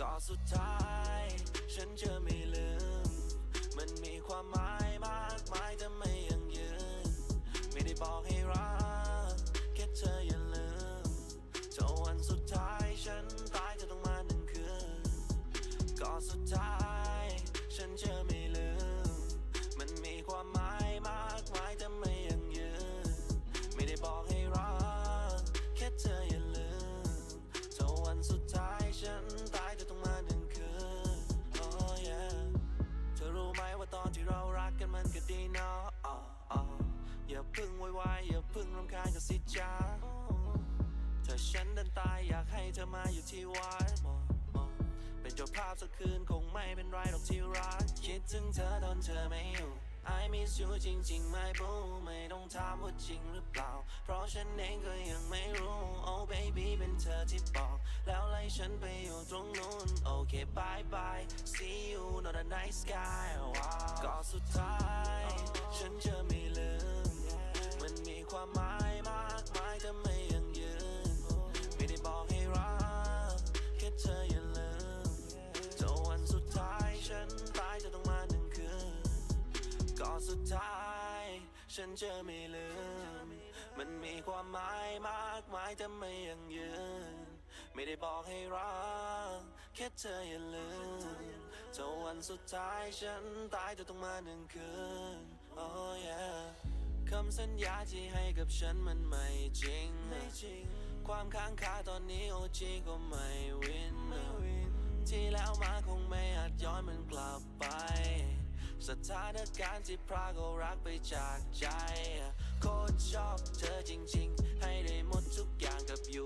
ก็สุดท้าย ฉันจะไม่ลืม มันมีความหมายมากมายแต่ไม่ยังยืน ไม่ได้บอกให้รัก เธอมาอยู่ที่วัดมองมองเป็นเจ้าภาพสักคืนคงไม่เป็นไรหรอกที่รัก คิดถึงเธอตอนเธอไม่อยู่ I miss you จริงๆไหม่บูไม่ต้องถามว่าจริงหรือเปล่า เพราะฉันเองก็ยังไม่รู้ Oh baby เป็นเธอที่บอก แล้วไล่ฉันไปอยู่ตรงนู้น โอเค bye bye see you not a nice guy ว้าวก็สุดท้าย ฉันจะ สุดท้าย ฉันจะไม่ลืม มันมีความหมายมากมายแต่ไม่ยังยืน ไม่ได้บอกให้รักแค่เธออย่าลืมจนวันสุดท้ายฉันตายจะต้องมาหนึ่งคืน oh yeah คำสัญญาที่ให้กับฉันมันไม่จริง ความค้างคาตอนนี้โอจีก็ไม่วินที่ สถานการณ์ที่พรากเอารักไปจากใจ โคตรชอบเธอจริงๆ ให้ได้หมดทุกอย่างกับอยู่